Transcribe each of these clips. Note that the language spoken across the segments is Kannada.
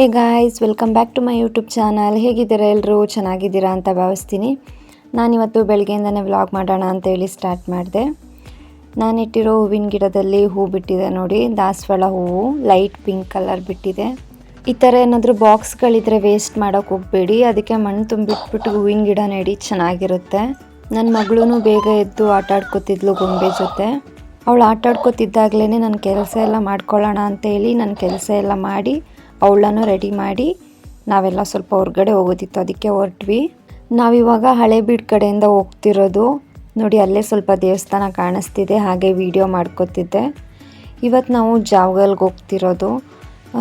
Hey guys welcome back to my YouTube channel ಹೇಗಿದ್ದೀರಾ ಎಲ್ಲರೂ ಚೆನ್ನಾಗಿದ್ದೀರಾ ಅಂತ ಭಾವಿಸ್ತೀನಿ. ನಾನಿವತ್ತು ಬೆಳಗ್ಗೆಯಿಂದನೇ ವ್ಲಾಗ್ ಮಾಡೋಣ ಅಂತ ಹೇಳಿ ಸ್ಟಾರ್ಟ್ ಮಾಡಿದೆ. ನಾನಿಟ್ಟಿರೋ ಹೂವಿನ ಗಿಡದಲ್ಲಿ ಹೂ ಬಿಟ್ಟಿದೆ ನೋಡಿ. ದಾಸವಾಳ ಹೂವು ಲೈಟ್ ಪಿಂಕ್ ಕಲರ್ ಬಿಟ್ಟಿದೆ. ಈ ಥರ ಏನಾದರೂ ಬಾಕ್ಸ್ಗಳಿದ್ರೆ ವೇಸ್ಟ್ ಮಾಡೋಕ್ಕೆ ಹೋಗಬೇಡಿ. ಅದಕ್ಕೆ ಮಣ್ಣು ತುಂಬಿಟ್ಬಿಟ್ಟು ಹೂವಿನ ಗಿಡ ನೆಡಿ, ಚೆನ್ನಾಗಿರುತ್ತೆ. ನನ್ನ ಮಗಳೂ ಬೇಗ ಎದ್ದು ಆಟ ಆಡ್ಕೊತಿದ್ಲು ಗೊಂಬೆ ಜೊತೆ. ಅವಳು ಆಟಾಡ್ಕೊತಿದ್ದಾಗಲೇ ನನ್ನ ಕೆಲಸ ಎಲ್ಲ ಮಾಡ್ಕೊಳ್ಳೋಣ ಅಂತ ಹೇಳಿ ನನ್ನ ಕೆಲಸ ಎಲ್ಲ ಮಾಡಿ ಅವಳನ್ನು ರೆಡಿ ಮಾಡಿ ನಾವೆಲ್ಲ ಸ್ವಲ್ಪ ಹೊರಗಡೆ ಹೋಗೋದಿತ್ತು, ಅದಕ್ಕೆ ಹೊರಟ್ವಿ. ನಾವಿವಾಗ ಹಳೇಬೀಡು ಕಡೆಯಿಂದ ಹೋಗ್ತಿರೋದು ನೋಡಿ, ಅಲ್ಲೇ ಸ್ವಲ್ಪ ದೇವಸ್ಥಾನ ಕಾಣಿಸ್ತಿದೆ, ಹಾಗೆ ವಿಡಿಯೋ ಮಾಡ್ಕೋತಿದ್ದೆ. ಇವತ್ತು ನಾವು ಜಾವಗಲ್ಗೆ ಹೋಗ್ತಿರೋದು.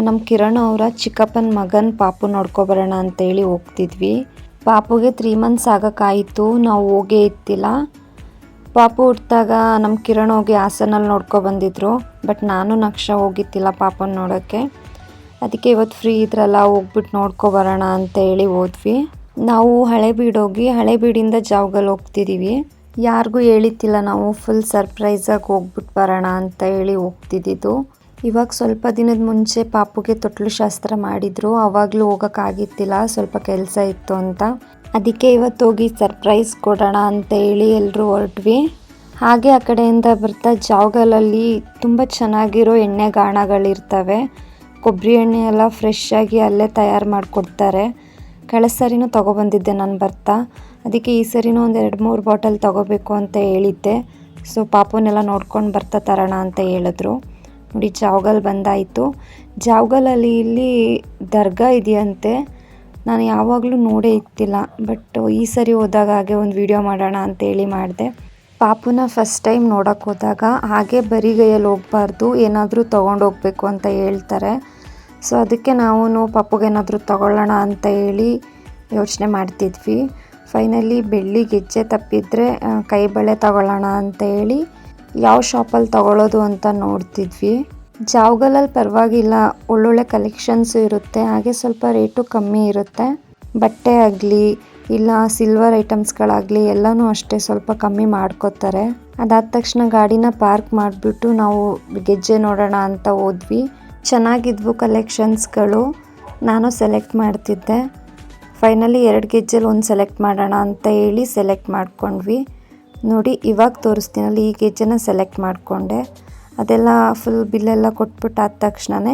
ನಮ್ಮ ಕಿರಣ್ ಅವರ ಚಿಕ್ಕಪ್ಪನ ಮಗನ ಪಾಪು ನೋಡ್ಕೊಬರೋಣ ಅಂತೇಳಿ ಹೋಗ್ತಿದ್ವಿ. ಪಾಪುಗೆ ತ್ರೀ ಮಂತ್ಸ್ ಆಗೋಕ್ಕಾಯಿತು, ನಾವು ಹೋಗೇ ಇತ್ತಿಲ್ಲ ಪಾಪು ಹುಟ್ಟಿದಾಗ ನಮ್ಮ ಕಿರಣ್ ಹೋಗಿ ಹಾಸನಲ್ಲಿ ನೋಡ್ಕೊಬಂದಿದ್ರು ಬಟ್ ನಾನು ನಕ್ಷ ಹೋಗಿತ್ತಿಲ್ಲ ಪಾಪನ ನೋಡೋಕ್ಕೆ. ಅದಕ್ಕೆ ಇವತ್ತು ಫ್ರೀ ಇದ್ರಲ್ಲ ಹೋಗ್ಬಿಟ್ಟು ಅಂತ ಹೇಳಿ ಹೋದ್ವಿ. ನಾವು ಹಳೇಬೀಡು ಹೋಗಿ ಹಳೇಬೀಡಿಂದ ಜಾವಗಲ್ ಹೋಗ್ತಿದ್ದೀವಿ ಯಾರಿಗೂ ಹೇಳಿತ್ತಿಲ್ಲ ನಾವು ಫುಲ್ ಸರ್ಪ್ರೈಸಾಗಿ ಹೋಗ್ಬಿಟ್ಟು ಬರೋಣ ಅಂತ ಹೇಳಿ ಹೋಗ್ತಿದ್ದಿದ್ದು. ಇವಾಗ ಸ್ವಲ್ಪ ದಿನದ ಮುಂಚೆ ಪಾಪುಗೆ ತೊಟ್ಲು ಶಾಸ್ತ್ರ ಮಾಡಿದ್ರು. ಅವಾಗಲೂ ಹೋಗೋಕ್ಕಾಗಿತ್ತಿಲ್ಲ, ಸ್ವಲ್ಪ ಕೆಲಸ ಇತ್ತು ಅಂತ. ಅದಕ್ಕೆ ಇವತ್ತು ಹೋಗಿ ಸರ್ಪ್ರೈಸ್ ಕೊಡೋಣ ಅಂತ ಹೇಳಿ ಎಲ್ಲರೂ ಹೊರಟ್ವಿ. ಹಾಗೆ ಆ ಕಡೆಯಿಂದ ಬರ್ತಾ ಜಾವಗಲಲ್ಲಿ ತುಂಬ ಚೆನ್ನಾಗಿರೋ ಎಣ್ಣೆ ಗಾಣಗಳಿರ್ತವೆ ಕೊಬ್ಬರಿ ಎಣ್ಣೆ ಎಲ್ಲ ಫ್ರೆಶ್ ಆಗಿ ಅಲ್ಲೇ ತಯಾರು ಮಾಡಿಕೊಡ್ತಾರೆ. ಕಳೆದ ಸರಿನೂ ತೊಗೊಬಂದಿದ್ದೆ ನಾನು ಬರ್ತಾ ಅದಕ್ಕೆ ಈ ಸರಿನೂ ಒಂದು ಎರಡು ಮೂರು ಬಾಟಲ್ ತೊಗೋಬೇಕು ಅಂತ ಹೇಳಿದ್ದೆ. ಸೊ ಪಾಪುನೆಲ್ಲ ನೋಡ್ಕೊಂಡು ಬರ್ತಾ ತರೋಣ ಅಂತ ಹೇಳಿದ್ರು. ನೋಡಿ, ಜಾವಗಲ್ ಬಂದಾಯಿತು. ಜಾವ್ಗಲಲ್ಲಿ ಇಲ್ಲಿ ದರ್ಗಾ ಇದೆಯಂತೆ. ನಾನು ಯಾವಾಗಲೂ ನೋಡೇ ಇತ್ತಿಲ್ಲ ಬಟ್ ಈ ಸರಿ ಹೋದಾಗ ಹಾಗೆ ಒಂದು ವಿಡಿಯೋ ಮಾಡೋಣ ಅಂತೇಳಿ ಮಾಡಿದೆ. ಪಾಪುನ ಫಸ್ಟ್ ಟೈಮ್ ನೋಡೋಕ್ಕೆ ಹೋದಾಗ ಹಾಗೆ ಬರಿಗೈಯಲ್ಲಿ ಹೋಗಬಾರ್ದು, ಏನಾದರೂ ತೊಗೊಂಡೋಗ್ಬೇಕು ಅಂತ ಹೇಳ್ತಾರೆ. ಸೊ ಅದಕ್ಕೆ ನಾವು ಪಾಪುಗೇನಾದರೂ ತಗೊಳ್ಳೋಣ ಅಂತ ಹೇಳಿ ಯೋಚನೆ ಮಾಡ್ತಿದ್ವಿ. ಫೈನಲಿ ಬೆಳ್ಳಿ ಗೆಜ್ಜೆ ತಪ್ಪಿದರೆ ಕೈ ಬಳೆ ತಗೊಳ್ಳೋಣ ಅಂತ ಹೇಳಿ ಯಾವ ಶಾಪಲ್ಲಿ ತಗೊಳ್ಳೋದು ಅಂತ ನೋಡ್ತಿದ್ವಿ. ಜಾವ್ಗಲಲ್ಲಿ ಪರವಾಗಿಲ್ಲ, ಒಳ್ಳೊಳ್ಳೆ ಕಲೆಕ್ಷನ್ಸು ಇರುತ್ತೆ, ಹಾಗೆ ಸ್ವಲ್ಪ ರೇಟು ಕಮ್ಮಿ ಇರುತ್ತೆ. ಬಟ್ಟೆ ಆಗಲಿ, ಇಲ್ಲ ಸಿಲ್ವರ್ ಐಟಮ್ಸ್ಗಳಾಗಲಿ ಎಲ್ಲನೂ ಅಷ್ಟೇ ಸ್ವಲ್ಪ ಕಮ್ಮಿ ಮಾಡ್ಕೋತಾರೆ. ಅದಾದ ತಕ್ಷಣ ಗಾಡಿನ ಪಾರ್ಕ್ ಮಾಡಿಬಿಟ್ಟು ನಾವು ಗೆಜ್ಜೆ ನೋಡೋಣ ಅಂತ ಹೋದ್ವಿ. ಚೆನ್ನಾಗಿದ್ವು ಕಲೆಕ್ಷನ್ಸ್ಗಳು. ನಾನು ಸೆಲೆಕ್ಟ್ ಮಾಡ್ತಿದ್ದೆ. ಫೈನಲಿ ಎರಡು ಗೆಜ್ಜಲ್ಲಿ ಒಂದು ಸೆಲೆಕ್ಟ್ ಮಾಡೋಣ ಅಂತ ಹೇಳಿ ಸೆಲೆಕ್ಟ್ ಮಾಡ್ಕೊಂಡ್ವಿ. ನೋಡಿ, ಇವಾಗ ತೋರಿಸ್ತೀನಲ್ಲ ಈ ಗೆಜ್ಜನ ಸೆಲೆಕ್ಟ್ ಮಾಡಿಕೊಂಡೆ. ಅದೆಲ್ಲ ಫುಲ್ ಬಿಲ್ಲೆಲ್ಲ ಕೊಟ್ಬಿಟ್ಟು ಆದ ತಕ್ಷಣವೇ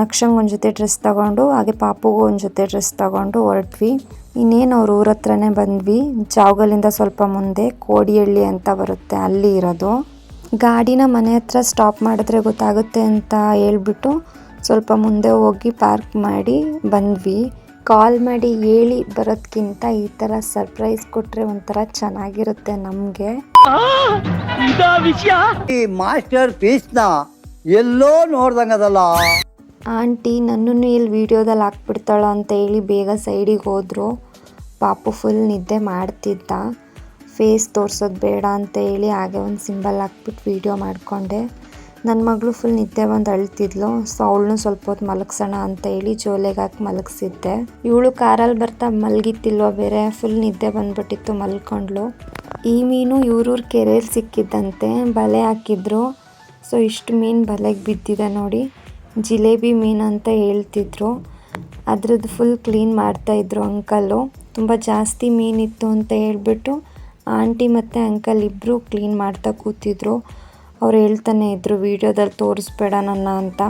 ನಕ್ಷಂಗೆ ಒಂದು ಜೊತೆ ಡ್ರೆಸ್ ತಗೊಂಡು, ಹಾಗೆ ಪಾಪುಗೂ ಒಂದು ಜೊತೆ ಡ್ರೆಸ್ ತಗೊಂಡು ಹೊರಟ್ವಿ. ಇನ್ನೇನು ಅವ್ರ ಊರ ಹತ್ರನೇ ಬಂದ್ವಿ. ಜಾವಗಲಿಂದ ಸ್ವಲ್ಪ ಮುಂದೆ ಕೋಡಿಹಳ್ಳಿ ಅಂತ ಬರುತ್ತೆ, ಅಲ್ಲಿ ಇರೋದು. ಗಾಡಿನ ಮನೆ ಹತ್ರ ಸ್ಟಾಪ್ ಮಾಡಿದ್ರೆ ಗೊತ್ತಾಗುತ್ತೆ ಅಂತ ಹೇಳ್ಬಿಟ್ಟು ಸ್ವಲ್ಪ ಮುಂದೆ ಹೋಗಿ ಪಾರ್ಕ್ ಮಾಡಿ ಬಂದ್ವಿ. ಕಾಲ್ ಮಾಡಿ ಹೇಳಿ ಬರೋದ್ಕಿಂತ ಈ ಥರ ಸರ್ಪ್ರೈಸ್ ಕೊಟ್ಟರೆ ಒಂಥರ ಚೆನ್ನಾಗಿರುತ್ತೆ ನಮಗೆ. ಈ ಮಾಸ್ಟರ್ ಪೀಸ್ನ ಎಲ್ಲೋ ನೋಡ್ದಂಗದಲ್ಲ ಆಂಟಿ ನನ್ನನ್ನು ಇಲ್ಲಿ ವಿಡಿಯೋದಲ್ಲಿ ಹಾಕ್ಬಿಡ್ತಾಳೋ ಅಂತ ಹೇಳಿ ಬೇಗ ಸೈಡಿಗೆ ಹೋದರು. ಪಾಪು ಫುಲ್ ನಿದ್ದೆ ಮಾಡ್ತಿದ್ದ. ಫೇಸ್ ತೋರ್ಸೋದು ಬೇಡ ಅಂತ ಹೇಳಿ ಹಾಗೆ ಒಂದು ಸಿಂಬಲ್ ಹಾಕ್ಬಿಟ್ಟು ವೀಡಿಯೋ ಮಾಡಿಕೊಂಡೆ. ನನ್ನ ಮಗಳು ಫುಲ್ ನಿದ್ದೆ ಬಂದು ಅಳ್ತಿದ್ಲು. ಸೊ ಅವಳನ್ನು ಸ್ವಲ್ಪ ಹೊತ್ತು ಮಲಗಿಸೋಣ ಅಂತ ಹೇಳಿ ಜೋಲೆಗೆ ಹಾಕಿ ಮಲಗಿಸಿದ್ದೆ. ಇವಳು ಕಾರಲ್ಲಿ ಬರ್ತಾ ಮಲಗಿತ್ತಿಲ್ವ ಬೇರೆ ಫುಲ್ ನಿದ್ದೆ ಬಂದ್ಬಿಟ್ಟಿತ್ತು ಮಲ್ಕೊಂಡ್ಳು. ಈ ಮೀನು ಇವ್ರೂರು ಕೆರೆಯಲ್ಲಿ ಸಿಕ್ಕಿದ್ದಂತೆ ಬಲೆ ಹಾಕಿದ್ರು. ಸೊ ಇಷ್ಟು ಮೀನು ಬಲೆಗೆ ಬಿದ್ದಿದೆ ನೋಡಿ. ಜಿಲೇಬಿ ಮೀನು ಅಂತ ಹೇಳ್ತಿದ್ರು. ಅದ್ರದ್ದು ಫುಲ್ ಕ್ಲೀನ್ ಮಾಡ್ತಾಯಿದ್ರು ಅಂಕಲ್ಲು. ತುಂಬ ಜಾಸ್ತಿ ಮೀನಿತ್ತು ಅಂತ ಹೇಳ್ಬಿಟ್ಟು ಆಂಟಿ ಮತ್ತು ಅಂಕಲ್ ಇಬ್ಬರು ಕ್ಲೀನ್ ಮಾಡ್ತಾ ಕೂತಿದ್ರು. ಅವ್ರು ಹೇಳ್ತಾನೆ ಇದ್ರು, ವೀಡಿಯೋದಲ್ಲಿ ತೋರಿಸ್ಬೇಡ ನನ್ನ ಅಂತ.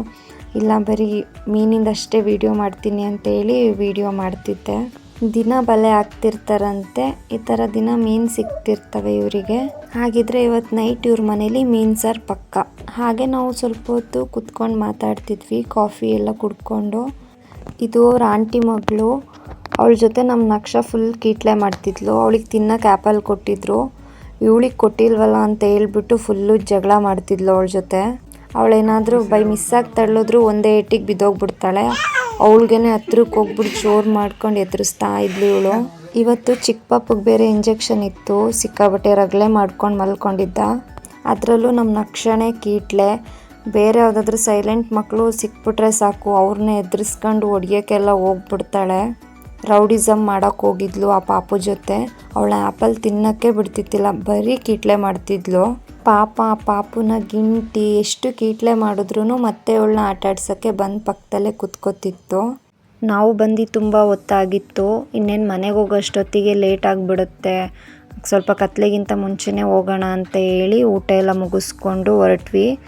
ಇಲ್ಲ, ಬರೀ ಮೀನಿಂದಷ್ಟೇ ವೀಡಿಯೋ ಮಾಡ್ತೀನಿ ಅಂತೇಳಿ ವೀಡಿಯೋ ಮಾಡ್ತಿದ್ದೆ. ದಿನ ಬಲೆ ಆಗ್ತಿರ್ತಾರಂತೆ. ಈ ಥರ ದಿನ ಮೀನು ಸಿಗ್ತಿರ್ತವೆ ಇವರಿಗೆ. ಹಾಗಿದ್ರೆ ಇವತ್ತು ನೈಟ್ ಇವ್ರ ಮನೇಲಿ ಮೀನು ಸರ್ ಪಕ್ಕ. ಹಾಗೆ ನಾವು ಸ್ವಲ್ಪ ಹೊತ್ತು ಕುತ್ಕೊಂಡು ಮಾತಾಡ್ತಿದ್ವಿ, ಕಾಫಿ ಎಲ್ಲ ಕುಡ್ಕೊಂಡು. ಇದು ಅವ್ರ ಆಂಟಿ ಮಗಳು. ಅವಳ ಜೊತೆ ನಮ್ಮ ನಕ್ಷ ಫುಲ್ ಕೀಟ್ಲೆ ಮಾಡ್ತಿದ್ಲು. ಅವಳಿಗೆ ತಿನ್ನಕ್ಕೆ ಆ್ಯಪಲ್ ಕೊಟ್ಟಿದ್ರು. ಇವಳಿಗೆ ಕೊಟ್ಟಿಲ್ವಲ್ಲ ಅಂತ ಹೇಳ್ಬಿಟ್ಟು ಫುಲ್ಲು ಜಗಳ ಮಾಡ್ತಿದ್ಲು ಅವಳ ಜೊತೆ. ಅವಳೇನಾದರೂ ಬೈ ಮಿಸ್ಸಾಗಿ ತಳ್ಳಿದ್ರು ಒಂದೇ ಏಟಿಗೆ ಬಿದ್ದೋಗ್ಬಿಡ್ತಾಳೆ. ಅವಳಿಗೇನೆ ಹತ್ರಕ್ಕೆ ಹೋಗ್ಬಿಟ್ಟು ಜೋರು ಮಾಡ್ಕೊಂಡು ಎದುರಿಸ್ತಾ ಇದ್ಲು ಇವಳು. ಇವತ್ತು ಚಿಕ್ಕ ಪಾಪಗೆ ಬೇರೆ ಇಂಜೆಕ್ಷನ್ ಇತ್ತು. ಸಿಕ್ಕಾಬಟ್ಟೆ ರಗಳೆ ಮಾಡ್ಕೊಂಡು ಮಲ್ಕೊಂಡಿದ್ದ. ಅದರಲ್ಲೂ ನಮ್ಮ ನಕ್ಷಣೆ ಕೀಟ್ಲೆ. ಬೇರೆ ಯಾವುದಾದ್ರೂ ಸೈಲೆಂಟ್ ಮಕ್ಕಳು ಸಿಕ್ಬಿಟ್ರೆ ಸಾಕು. ಅವ್ರನ್ನೇ ಎದುರಿಸ್ಕೊಂಡು ಹೊಡಿಯೋಕ್ಕೆಲ್ಲ ಹೋಗ್ಬಿಡ್ತಾಳೆ. ರೌಡಿಸಮ್ ಮಾಡೋಕ್ಕೆ ಹೋಗಿದ್ಲು ಆ ಪಾಪು ಜೊತೆ. ಅವಳ ಆ್ಯಪಲ್ ತಿನ್ನೋಕ್ಕೆ ಬಿಡ್ತಿದ್ದಿಲ್ಲ. ಬರೀ ಕೀಟ್ಲೆ ಮಾಡ್ತಿದ್ಲು. ಪಾಪ ಆ ಪಾಪುನ ಗಿಂಟಿ ಎಷ್ಟು ಕೀಟ್ಲೆ ಮಾಡಿದ್ರು ಮತ್ತೆ ಅವಳನ್ನ ಆಟಾಡ್ಸೋಕ್ಕೆ ಬಂದು ಪಕ್ಕದಲ್ಲೇ ಕುತ್ಕೋತಿತ್ತು. ನಾವು ಬಂದು ತುಂಬ ಹೊತ್ತಾಗಿತ್ತು. ಇನ್ನೇನು ಮನೆಗೆ ಹೋಗೋಷ್ಟೊತ್ತಿಗೆ ಲೇಟ್ ಆಗಿಬಿಡುತ್ತೆ. ಸ್ವಲ್ಪ ಕತ್ಲೆಗಿಂತ ಮುಂಚೆನೇ ಹೋಗೋಣ ಅಂತ ಹೇಳಿ ಊಟ ಎಲ್ಲ ಮುಗಿಸ್ಕೊಂಡು ಹೊರಟ್ವಿ.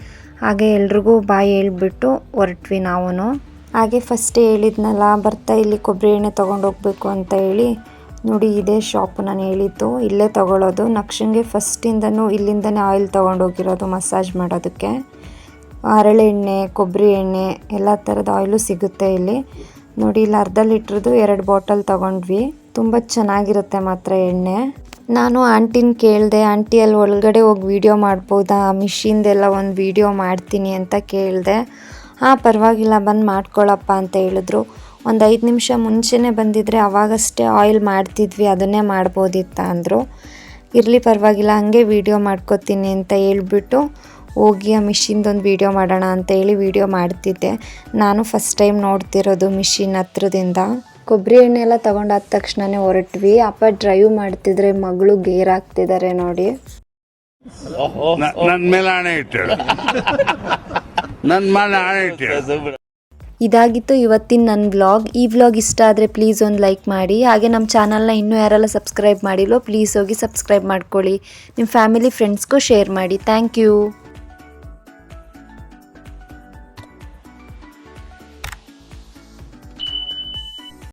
ಹಾಗೆ ಎಲ್ರಿಗೂ ಬಾಯಿ ಹೇಳ್ಬಿಟ್ಟು ಹೊರಟ್ವಿ ನಾವು ಹಾಗೆ ಫಸ್ಟ್ ಹೇಳಿದ್ನಲ್ಲ, ಬರ್ತಾ ಇಲ್ಲಿ ಕೊಬ್ಬರಿ ಎಣ್ಣೆ ತೊಗೊಂಡು ಹೋಗ್ಬೇಕು ಅಂತ ಹೇಳಿ, ನೋಡಿ ಇದೇ ಶಾಪ್ ನಾನು ಹೇಳಿದ್ದು, ಇಲ್ಲೇ ತಗೊಳ್ಳೋದು ನಕ್ಷಂಗೆ ಫಸ್ಟಿಂದನೂ ಇಲ್ಲಿಂದನೇ ಆಯಿಲ್ ತೊಗೊಂಡೋಗಿರೋದು ಮಸಾಜ್ ಮಾಡೋದಕ್ಕೆ. ಹರಳೆಣ್ಣೆ ಕೊಬ್ಬರಿ ಎಣ್ಣೆ, ಎಲ್ಲ ಥರದ ಆಯಿಲು ಸಿಗುತ್ತೆ ಇಲ್ಲಿ. ನೋಡಿ, ಇಲ್ಲಿ ಅರ್ಧ ಲೀಟ್ರದ್ದು ಎರಡು ಬಾಟಲ್ ತೊಗೊಂಡ್ವಿ. ತುಂಬ ಚೆನ್ನಾಗಿರುತ್ತೆ ಮಾತ್ರ ಎಣ್ಣೆ. ನಾನು ಆಂಟಿನ ಕೇಳಿದೆ ಆಂಟಿ ಅಲ್ಲಿ ಒಳಗಡೆ ಹೋಗಿ ವಿಡಿಯೋ ಮಾಡ್ಬೋದಾ? ಮಿಷಿನ್ದೆಲ್ಲ ಒಂದು ವಿಡಿಯೋ ಮಾಡ್ತೀನಿ ಅಂತ ಕೇಳಿದೆ. ಹಾಂ ಪರವಾಗಿಲ್ಲ ಬಂದು ಮಾಡ್ಕೊಳ್ಳಪ್ಪ ಅಂತ ಹೇಳಿದ್ರು. ಒಂದು ಐದು ನಿಮಿಷ ಮುಂಚೆನೇ ಬಂದಿದ್ದರೆ ಅವಾಗಷ್ಟೇ ಆಯಿಲ್ ಮಾಡ್ತಿದ್ವಿ ಅದನ್ನೇ ಮಾಡ್ಬೋದಿತ್ತ ಅಂದರು. ಇರಲಿ ಪರವಾಗಿಲ್ಲ ಹಾಗೆ ವೀಡಿಯೋ ಮಾಡ್ಕೋತೀನಿ ಅಂತ ಹೇಳ್ಬಿಟ್ಟು ಹೋಗಿ ಆ ಮಿಷಿನ್ದೊಂದು ವೀಡಿಯೋ ಮಾಡೋಣ ಅಂತ ಹೇಳಿ ವೀಡಿಯೋ ಮಾಡ್ತಿದ್ದೆ. ನಾನು ಫಸ್ಟ್ ಟೈಮ್ ನೋಡ್ತಿರೋದು ಮಿಷಿನ್ ಹತ್ರದಿಂದ. ಕೊಬ್ಬರಿ ಎಣ್ಣೆ ಎಲ್ಲ ತೊಗೊಂಡಾದ ತಕ್ಷಣನೇ ಹೊರಟ್ವಿ. ಅಪ್ಪ ಡ್ರೈವ್ ಮಾಡ್ತಿದ್ರೆ ಮಗಳು ಗೇರ್ ಆಗ್ತಿದ್ದಾರೆ ನೋಡಿ. ನನ್ನ ನನ್ ಮೇಲೆ ಆಣೆ ಇಟ್ಟಳು ನನ್ ಮೇಲೆ ಇದಾಗಿತ್ತು ಇವತ್ತಿನ ನನ್ನ ವ್ಲಾಗ್. ಈ ವ್ಲಾಗ್ ಇಷ್ಟ ಆದರೆ ಪ್ಲೀಸ್ ಒಂದು ಲೈಕ್ ಮಾಡಿ. ಹಾಗೆ ನಮ್ಮ ಚಾನಲ್ನ ಇನ್ನೂ ಯಾರೆಲ್ಲ ಸಬ್ಸ್ಕ್ರೈಬ್ ಮಾಡಿಲ್ಲೋ ಪ್ಲೀಸ್ ಹೋಗಿ ಸಬ್ಸ್ಕ್ರೈಬ್ ಮಾಡ್ಕೊಳ್ಳಿ. ನಿಮ್ಮ ಫ್ಯಾಮಿಲಿ ಫ್ರೆಂಡ್ಸ್ಗೂ ಶೇರ್ ಮಾಡಿ. Thank you